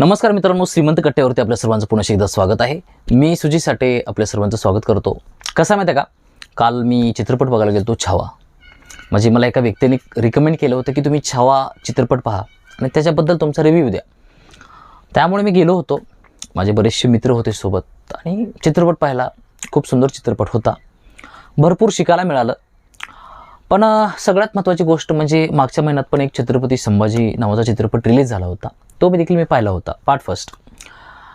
नमस्कार मित्रांनो श्रीमंत कट्ट्यावरती आपल्या सर्वांचं पुन्हा एकदा स्वागत आहे. मी सुजी साठे आपल्या सर्वांचं स्वागत करतो. कसं माहिती आहे का? काल मी चित्रपट बघायला गेलो छावा. म्हणजे मला एका व्यक्तीने रिकमेंड केलं होतं की तुम्ही छावा चित्रपट पहा आणि त्याच्याबद्दल तुमचा रिव्ह्यू द्या. त्यामुळे मी गेलो होतो. माझे बरेचसे मित्र होते सोबत आणि चित्रपट पाहायला खूप सुंदर चित्रपट होता. भरपूर शिकायला मिळालं. पण सगळ्यात महत्त्वाची गोष्ट म्हणजे मागच्या महिन्यात पण एक छत्रपती संभाजी नावाचा चित्रपट रिलीज झाला होता. तो मी देखील मी पाहिला होता पार्ट फर्स्ट.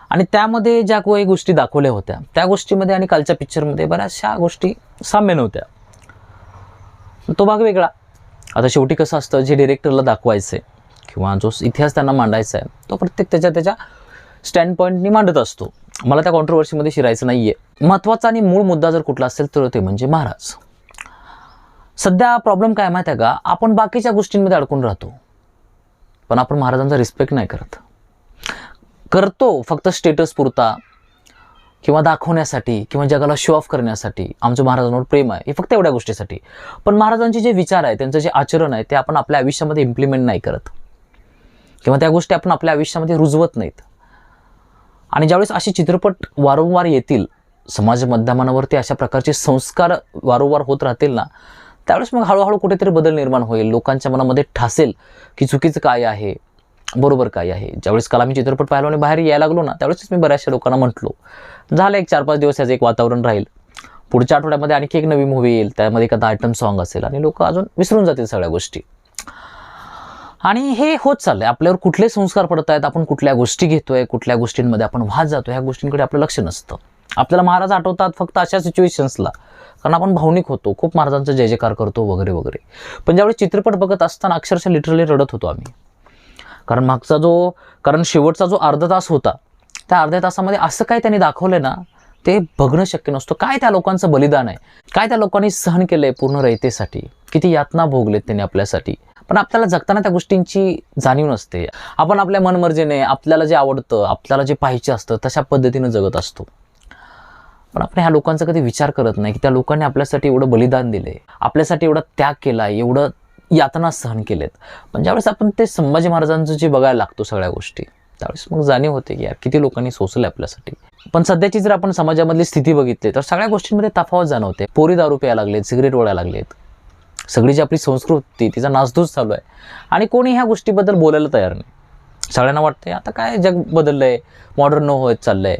आणि त्यामध्ये ज्या काही गोष्टी दाखवल्या होत्या त्या गोष्टीमध्ये आणि कालच्या पिक्चरमध्ये बऱ्याचशा गोष्टी साम्य नव्हत्या. तो भाग वेगळा. आता शेवटी कसं असतं जे डिरेक्टरला दाखवायचं आहे किंवा जो इतिहास त्यांना मांडायचा आहे तो प्रत्येक त्याच्या त्याच्या स्टँड पॉईंटनी मांडत असतो. मला त्या कॉन्ट्रोवर्सीमध्ये शिरायचं नाही आहे महत्त्वाचा आणि मूळ मुद्दा जर कुठला असेल तर ते म्हणजे महाराज. सध्या प्रॉब्लेम काय माहिती आहे का? आपण बाकीच्या गोष्टींमध्ये अडकून राहतो. पण आपण महाराजांचा रिस्पेक्ट नाही करत. करतो फक्त स्टेटस पुरता किंवा दाखवण्यासाठी किंवा जगाला शो ऑफ करण्यासाठी आमचं महाराजांवर प्रेम आहे हे फक्त एवढ्या गोष्टीसाठी. पण महाराजांचे जे विचार आहे त्यांचं जे आचरण आहे ते आपण आपल्या आयुष्यामध्ये इम्प्लिमेंट नाही करत. किंवा त्या गोष्टी आपण आपल्या आयुष्यामध्ये रुजवत नाहीत. आणि ज्यावेळेस असे चित्रपट वारंवार येतील समाज माध्यमांवरती अशा प्रकारचे संस्कार वारंवार होत राहतील ना त्यावेळेस मग हळूहळू कुठेतरी बदल निर्माण होईल. लोकांच्या मनामध्ये ठासेल की चुकीचं काय आहे बरोबर काय आहे. ज्यावेळेस काल आम्ही चित्रपट पाहिलो आणि बाहेर यायला लागलो ना त्यावेळेस मी बऱ्याचशा लोकांना म्हटलो. झालं एक चार पाच दिवस याचं एक वातावरण राहील. पुढच्या आठवड्यामध्ये आणखी एक नवी मूवी येईल त्यामध्ये एखादा आयटम सॉन्ग असेल आणि लोक अजून विसरून जातील सगळ्या गोष्टी. आणि हे होत चाललंय. आपल्यावर कुठले संस्कार पडत आहेत आपण कुठल्या गोष्टी घेतोय कुठल्या गोष्टींमध्ये आपण वाहत जातो ह्या गोष्टींकडे आपलं लक्ष नसतं. आपल्याला महाराज आठवतात फक्त अशा सिच्युएशन्सला कारण आपण भावनिक होतो खूप महाराजांचा जय जयकार करतो वगैरे वगैरे. पण ज्यावेळी चित्रपट बघत असताना अक्षरशः लिटरली रडत होतो आम्ही. कारण मागचा जो कारण शेवटचा जो अर्धा तास होता त्या अर्ध्या तासामध्ये असं काय त्यांनी दाखवलं ना ते बघणं शक्य नसतं. काय त्या लोकांचं बलिदान आहे? काय त्या लोकांनी सहन केलंय पूर्ण रयतेसाठी? किती यातना भोगलेत त्यांनी आपल्यासाठी? पण आपल्याला जगताना त्या गोष्टींची जाणीव नसते. आपण आपल्या मनमर्जीने आपल्याला जे आवडतं आपल्याला जे पाहिजे असतं तशा पद्धतीनं जगत असतो. पण आपण ह्या लोकांचा कधी विचार करत नाही की त्या लोकांनी आपल्यासाठी एवढं बलिदान दिले आपल्यासाठी एवढा त्याग केला एवढं यातना सहन केलेत. पण ज्यावेळेस आपण ते संभाजी महाराजांचं जे बघायला लागतो सगळ्या गोष्टी त्यावेळेस मग जाणीव होते की यार किती लोकांनी सोसले आपल्यासाठी. पण सध्याची जर आपण समाजामधली स्थिती बघितली तर सगळ्या गोष्टींमध्ये तफावत जाणवते. पोरी दारू प्यायला लागलेत सिगरेट ओढायला लागलेत. सगळी जी आपली संस्कृती तिचा नासधूस चालू आहे. आणि कोणी ह्या गोष्टीबद्दल बोलायला तयार नाही. सगळ्यांना वाटतंय आता काय जग बदललंय मॉडर्न होत चाललंय.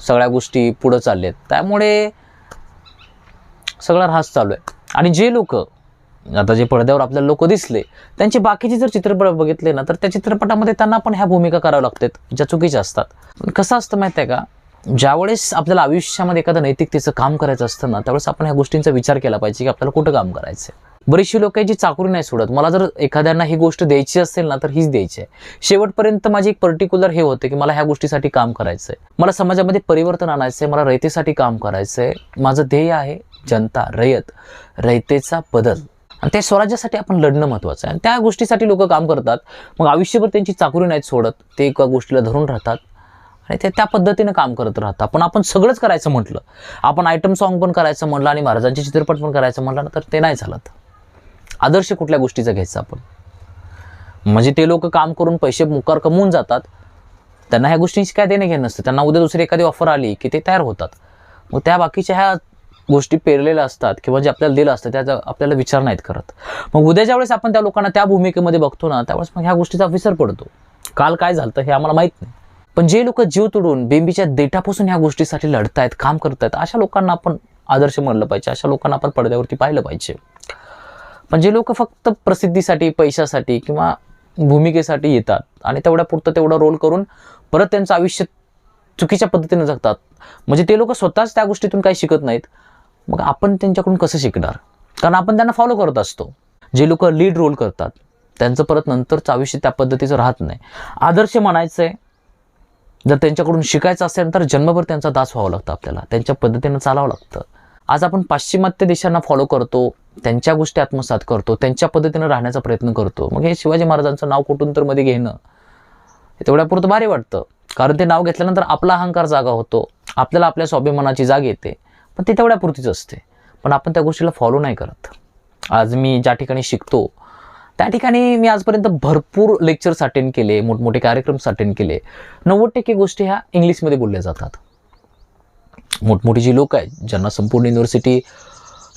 सगळ्या गोष्टी पुढं चालल्यात. त्यामुळे सगळा ऱ्हास चालू आहे. आणि जे लोक आता जे पडद्यावर आपल्याला लोक दिसले त्यांचे बाकीचे जर चित्रपट बघितले ना तर त्या चित्रपटामध्ये त्यांना पण ह्या भूमिका कराव्या लागतात ज्या चुकीच्या असतात. पण कसं असतं माहिती आहे का? ज्यावेळेस आपल्याला आयुष्यामध्ये एखादं नैतिकतेचं काम करायचं असतं ना त्यावेळेस आपण ह्या गोष्टींचा विचार केला पाहिजे की आपल्याला कुठं काम करायचं आहे बरीचशी लोक आहेत जी चाकरी नाही सोडत. मला जर एखाद्यांना ही गोष्ट द्यायची असेल ना तर हीच द्यायची आहे. शेवटपर्यंत माझी एक पर्टिक्युलर हे होते की मला ह्या गोष्टीसाठी काम करायचं आहे. मला समाजामध्ये परिवर्तन आणायचं आहे मला रयतेसाठी काम करायचं आहे. माझं ध्येय आहे जनता रयत रयतेचा बदल. आणि त्या स्वराज्यासाठी आपण लढणं महत्त्वाचं आहे. आणि त्या गोष्टीसाठी लोक काम करतात. मग आयुष्यभर त्यांची चाकरी नाहीत सोडत. ते एका गोष्टीला धरून राहतात. आणि ते त्या पद्धतीनं काम करत राहतात. पण आपण सगळंच करायचं म्हटलं. आपण आयटम सॉन्ग पण करायचं म्हटलं आणि महाराजांचे चित्रपट पण करायचं म्हटलं ना तर ते नाही चालत. आदर्श कुठल्या गोष्टीचा घ्यायचा आपण? म्हणजे ते लोक काम करून पैसे मुकार कमवून जातात त्यांना ह्या गोष्टींशी काय देणे घेणं नसतं. त्यांना उद्या दुसरी एखादी ऑफर आली की ते तयार होतात. मग त्या बाकीच्या ह्या गोष्टी पेरलेल्या असतात किंवा जे आपल्याला दिलं असतं त्याचा आपल्याला विचार नाहीत करत. मग उद्या ज्यावेळेस आपण त्या लोकांना त्या भूमिकेमध्ये बघतो ना त्यावेळेस मग ह्या गोष्टीचा विसर पडतो. काल काय झालं हे आम्हाला माहीत नाही. पण जे लोक जीव तोडून बेंबीच्या देठापासून ह्या गोष्टीसाठी लढतायत काम करतायत अशा लोकांना आपण आदर्श म्हणलं पाहिजे अशा लोकांना आपण पडद्यावरती पाहिलं पाहिजे. म्हणजे पण जे लोक फक्त प्रसिद्धीसाठी पैशासाठी किंवा भूमिकेसाठी येतात. आणि तेवढ्यापुरतं तेवढं रोल करून परत त्यांचं आयुष्य चुकीच्या पद्धतीने जगतात. म्हणजे ते लोक स्वतःच त्या गोष्टीतून काही शिकत नाहीत. मग आपण त्यांच्याकडून कसं शिकणार? कारण आपण त्यांना फॉलो करत असतो. जे लोक लीड रोल करतात त्यांचं परत नंतरचं आयुष्य त्या पद्धतीचं राहत नाही. आदर्श म्हणायचं आहे जर त्यांच्याकडून शिकायचं असेल तर जन्मभर त्यांचा दास व्हावं लागतं आपल्याला. त्यांच्या पद्धतीनं चालावं लागतं. आज आपण पाश्चिमात्य देशांना फॉलो करतो. त्यांच्या गोष्टी आत्मसात करतो त्यांच्या पद्धतीनं राहण्याचा प्रयत्न करतो. मग हे शिवाजी महाराजांचं नाव कुठून तर मध्ये घेणं हे तेवढ्यापुरतं भारी वाटतं. कारण ते नाव घेतल्यानंतर आपला अहंकार जागा होतो आपल्याला आपल्या स्वाभिमानाची जाग येते पण ते तेवढ्यापुरतीच असते. पण आपण त्या गोष्टीला फॉलो नाही करत. आज मी ज्या ठिकाणी शिकतो त्या ठिकाणी मी आजपर्यंत भरपूर लेक्चर्स अटेंड केले मोठमोठे कार्यक्रम्स अटेंड केले. नव्वद टक्के गोष्टी ह्या इंग्लिशमध्ये बोलल्या जातात. मोठमोठी जी लोक आहेत ज्यांना संपूर्ण युनिव्हर्सिटी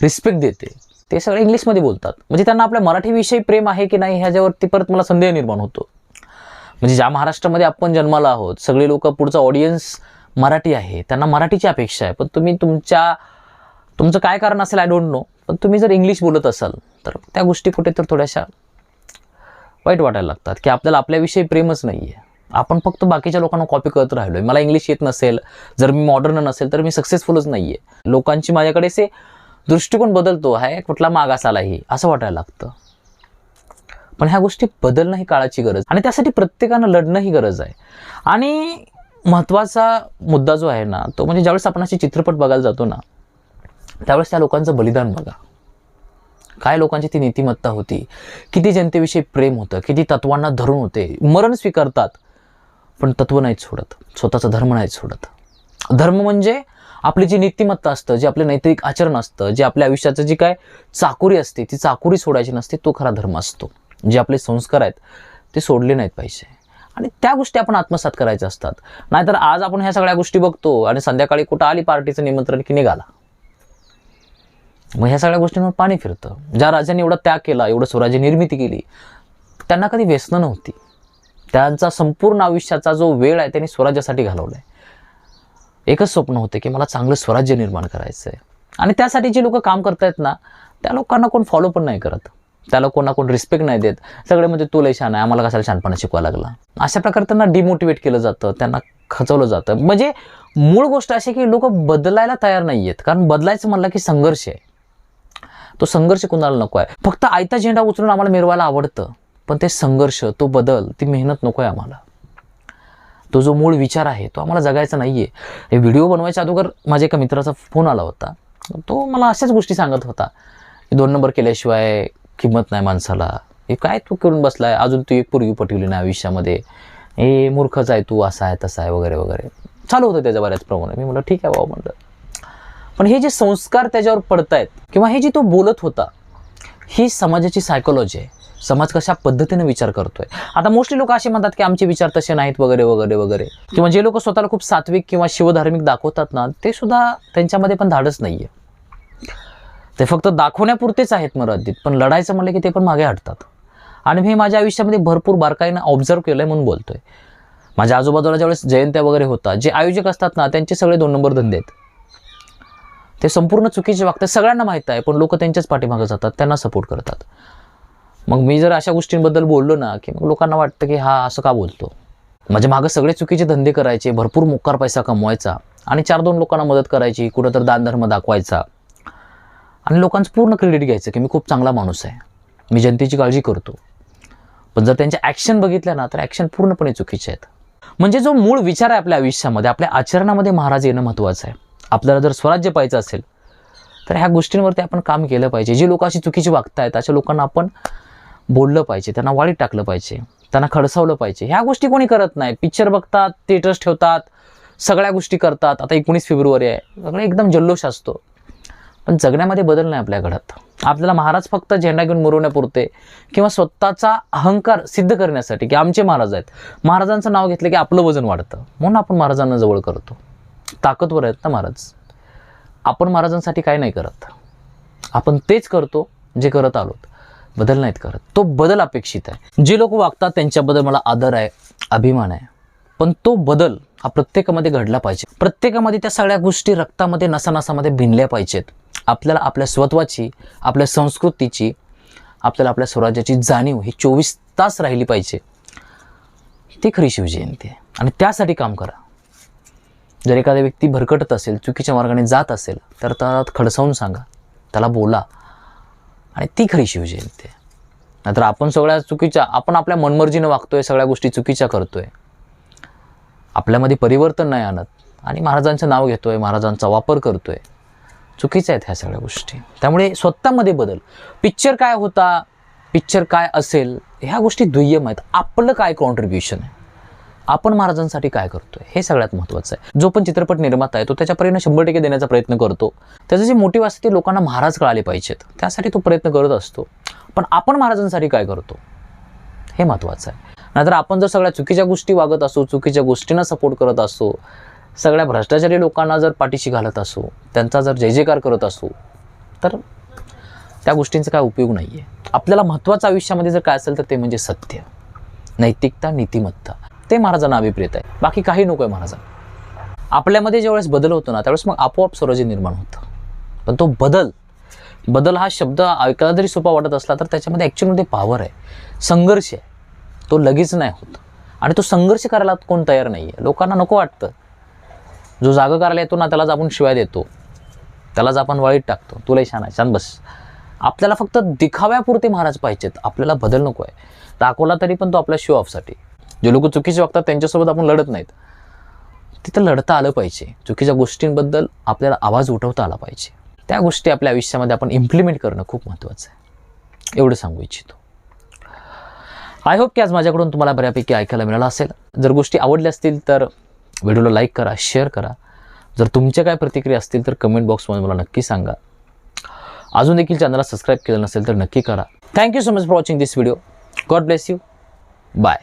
रिस्पेक्ट देते ते सगळे इंग्लिशमध्ये बोलतात. म्हणजे त्यांना आपल्या मराठीविषयी प्रेम आहे की नाही ह्याच्यावरती परत मला संदेह निर्माण होतो. म्हणजे ज्या महाराष्ट्रामध्ये आपण जन्माला आहोत सगळे लोक पुढचा ऑडियन्स मराठी आहे त्यांना मराठीची अपेक्षा आहे. पण तुम्ही तुमच्या तुमचं काय कारण असेल आय डोंट नो पण तुम्ही जर इंग्लिश बोलत असाल तर त्या गोष्टी कुठे तर थोड्याशा वाईट वाटायला लागतात की आपल्याला आपल्याविषयी प्रेमच नाही आहे आपण फक्त बाकीच्या लोकांना कॉपी करत राहिलो आहे मला इंग्लिश येत नसेल जर मी मॉडर्न नसेल तर मी सक्सेसफुलच नाही आहे लोकांची माझ्याकडे असे दृष्टिकोन बदलतो आहे कुठला मागास आलाही असं वाटायला लागतं. पण ह्या गोष्टी बदलणं ही काळाची गरज आणि त्यासाठी प्रत्येकानं लढणं ही गरज आहे. आणि महत्त्वाचा मुद्दा जो आहे ना तो म्हणजे ज्यावेळेस आपण असे चित्रपट बघायला जातो ना त्यावेळेस त्या लोकांचं बलिदान बघा. काय लोकांची ती नीतिमत्ता होती? किती जनतेविषयी प्रेम होतं? किती तत्वांना धरून होते? मरण स्वीकारतात पण तत्व नाहीत सोडत. स्वतःचा धर्म नाहीत सोडत. धर्म म्हणजे आपली जी नीतिमत्ता असतं जे आपलं नैतिक आचरण असतं जे आपल्या आयुष्याचं जी काय चाकोरी असते ती चाकोरी सोडायची नसते तो खरा धर्म असतो. जे आपले संस्कार आहेत ते सोडले नाहीत पाहिजे. आणि त्या गोष्टी आपण आत्मसात करायच्या असतात. नाहीतर आज आपण ह्या सगळ्या गोष्टी बघतो आणि संध्याकाळी कुठं आली पार्टीचं निमंत्रण की निघाला. मग ह्या सगळ्या गोष्टींवर पाणी फिरतं. ज्या राजांनी एवढा त्याग केला एवढं स्वराज्य निर्मिती केली त्यांना कधी व्यसनं नव्हती. त्यांचा संपूर्ण आयुष्याचा जो वेळ आहे त्यांनी स्वराज्यासाठी घालवला आहे एकच स्वप्न होते की मला चांगलं स्वराज्य निर्माण करायचं आहे आणि त्यासाठी जे लोक काम करतायत ना त्या लोकांना कोण फॉलो पण नाही करत. त्याला कोणा कोण रिस्पेक्ट नाही देत. सगळे म्हणजे तू लय छान आहे आम्हाला कशाला छानपणा शिकवायला लागला? अशा प्रकारे त्यांना डिमोटिवेट केलं जातं त्यांना खचवलं जातं. म्हणजे मूळ गोष्ट अशी की लोक बदलायला तयार नाही आहेत कारण बदलायचं म्हणलं की संघर्ष आहे. तो संघर्ष कुणाला नको आहे? फक्त आयता झेंडा उचलून आम्हाला मिरवायला आवडतं. पण ते संघर्ष तो बदल ती मेहनत नको आहे आम्हाला. तो जो मूळ विचार आहे तो आम्हाला जगायचा नाही आहे हे व्हिडिओ बनवायच्या अगोदर माझ्या एका मित्राचा फोन आला होता. तो मला अशाच गोष्टी सांगत होता. की दोन नंबर केल्याशिवाय किंमत नाही माणसाला. हे काय तू करून बसलाय? अजून तू एक पूर्वी पटवली नाही आयुष्यामध्ये. हे मूर्खच आहे तू असा आहे तसा आहे वगैरे वगैरे. चालू होतं त्याच्या बऱ्याच प्रमाणे मी म्हटलं ठीक आहे बाबा म्हणलं पण हे जे संस्कार त्याच्यावर पडतायत किंवा हे जे तो बोलत होता ही समाजाची सायकोलॉजी आहे. समाज कशा पद्धतीने विचार करतोय? आता मोस्टली लोक असे म्हणतात की आमचे विचार तसे नाहीत वगैरे वगैरे वगैरे. किंवा जे लोक स्वतःला खूप सात्विक किंवा शिवधार्मिक दाखवतात ना ते सुद्धा त्यांच्यामध्ये पण धाडच नाहीये. ते फक्त दाखवण्यापुरतेच आहेत मराठीत पण लढायचं म्हणलं की ते पण मागे हटतात. आणि मी माझ्या आयुष्यामध्ये भरपूर बारकाईनं ऑब्झर्व केलंय म्हणून बोलतोय. माझ्या आजूबाजूला ज्यावेळेस जयंत्या वगैरे होतात जे आयोजक असतात ना त्यांचे सगळे दोन नंबर धंदे आहेत. ते संपूर्ण चुकीचे वागतात सगळ्यांना माहीत आहे पण लोक त्यांच्याच पाठीमागे जातात त्यांना सपोर्ट करतात. मग मी जर अशा गोष्टींबद्दल बोललो ना की मग लोकांना वाटतं की हा असं का बोलतो? माझ्या मागं सगळे चुकीचे धंदे करायचे भरपूर मोकार पैसा कमवायचा आणि चार दोन लोकांना मदत करायची कुठं तर दानधर्म दाखवायचा. आणि लोकांचं पूर्ण क्रेडिट घ्यायचं की मी खूप चांगला माणूस आहे. मी जनतेची काळजी करतो. पण जर त्यांच्या ॲक्शन बघितल्या ना तर ॲक्शन पूर्णपणे चुकीचे आहेत. म्हणजे जो मूळ विचार आहे आपल्या आयुष्यामध्ये आपल्या आचरणामध्ये महाराज येणं महत्त्वाचं आहे. आपल्याला जर स्वराज्य पाहायचं असेल तर ह्या गोष्टींवरती आपण काम केलं पाहिजे. जी लोक अशी चुकीची वागतायत अशा लोकांना आपण बोललं पाहिजे त्यांना वाळीत टाकलं पाहिजे त्यांना खडसावलं पाहिजे. ह्या गोष्टी कोणी करत नाही. पिक्चर बघतात थिएटर्स ठेवतात सगळ्या गोष्टी करतात. आता एकोणीस फेब्रुवारी आहे. सगळं एकदम जल्लोष असतो. पण जगण्यामध्ये बदल नाही आपल्या घडत आपल्याला महाराज फक्त झेंडा घेऊन मुरवण्यापुरते किंवा स्वतःचा अहंकार सिद्ध करण्यासाठी की आमचे महाराज आहेत. महाराजांचं नाव घेतलं की आपलं वजन वाढतं. म्हणून आपण महाराजांना जवळ करतो. ताकदवर आहेत ना महाराज. आपण महाराजांसाठी काय नाही करत. आपण तेच करतो जे करत आलोत. बदल नाहीत करत. तो बदल अपेक्षित आहे. जे लोक वागतात त्यांच्याबद्दल मला आदर आहे अभिमान आहे. पण तो बदल हा प्रत्येकामध्ये घडला पाहिजे. प्रत्येकामध्ये त्या सगळ्या गोष्टी रक्तामध्ये नसानसामध्ये भिनल्या पाहिजेत. आपल्याला आपल्या स्वत्वाची आपल्या संस्कृतीची आपल्याला आपल्या स्वराज्याची जाणीव ही चोवीस तास राहिली पाहिजे. ती खरी शिवजयंती आहे. आणि त्यासाठी काम करा. जर एखादा व्यक्ती भरकटत असेल चुकीच्या मार्गाने जात असेल तर त्याला खडसावून सांगा. त्याला बोला. आणि ती खरी शिवजयंती आहे नाहीतर आपण सगळ्या चुकीच्या आपण आपल्या मनमर्जीनं वागतोय सगळ्या गोष्टी चुकीच्या करतोय. आपल्यामध्ये परिवर्तन नाही आणत. आणि महाराजांचं नाव घेतोय महाराजांचा वापर करतोय. चुकीच्या आहेत ह्या सगळ्या गोष्टी. त्यामुळे स्वतःमध्ये बदल. पिक्चर काय होता पिक्चर काय असेल ह्या गोष्टी दुय्यम आहेत. आपलं काय कॉन्ट्रीब्युशन आहे? आपण महाराजांसाठी काय करतोय? हे सगळ्यात महत्त्वाचं आहे. जो पण चित्रपट निर्माता आहे तो त्याच्या शंभर टक्के देण्याचा प्रयत्न करतो. त्याचं जे मोटिव्ह असते ते लोकांना महाराज कळाले पाहिजेत. त्यासाठी तो प्रयत्न करत असतो. पण आपण महाराजांसाठी काय करतो? हे महत्त्वाचं आहे. नाहीतर आपण जर सगळ्या चुकीच्या गोष्टी वागत असू चुकीच्या गोष्टींना सपोर्ट करत असू सगळ्या भ्रष्टाचारी लोकांना जर पाठीशी घालत असू त्यांचा जर जय जयकार करत असू तर त्या गोष्टींचा काय उपयोग नाही आहे आपल्याला महत्त्वाचं आयुष्यामध्ये जर काय असेल तर ते म्हणजे सत्य. नैतिकता नीतिमत्ता. ते महाराजांना अभिप्रेत आहे. बाकी काही नको आहे महाराजांना. आपल्यामध्ये ज्यावेळेस बदल होतो ना त्यावेळेस मग आपोआप स्वराज्य निर्माण होतं. पण तो बदल बदल हा शब्द ऐकायला जरी सोपा वाटत असला तर त्याच्यामध्ये ॲक्च्युअलमध्ये पॉवर आहे. संघर्ष आहे. तो लगेच नाही होत. आणि तो संघर्ष करायला कोण तयार नाही आहे लोकांना नको वाटतं. जो जागा करायला येतो ना त्यालाच आपण शिवाय देतो. त्यालाच आपण वाईट टाकतो. तुला छान आहे. छान बस. आपल्याला फक्त दिखाव्यापुरते महाराज पाहिजेत. आपल्याला बदल नको आहे. दाखवला तरी पण तो आपल्या शो ऑफसाठी जे लोक चुकीचे वागतात त्यांच्यासोबत आपण लढत नाहीत. तिथं लढता आलं पाहिजे. चुकीच्या गोष्टींबद्दल आपल्याला आवाज उठवता आला पाहिजे. त्या गोष्टी आपल्या आयुष्यामध्ये आपण इम्प्लिमेंट करणं खूप महत्त्वाचं आहे. एवढं सांगू इच्छितो. आय होप की आज माझ्याकडून तुम्हाला बऱ्यापैकी ऐकायला मिळालं असेल. जर गोष्टी आवडल्या असतील तर व्हिडिओला लाईक करा शेअर करा. जर तुमच्या काय प्रतिक्रिया असतील तर कमेंट बॉक्समध्ये मला नक्की सांगा. अजून देखील चॅनलला सबस्क्राईब केलं नसेल तर नक्की करा. Thank you so much for watching this video God bless you bye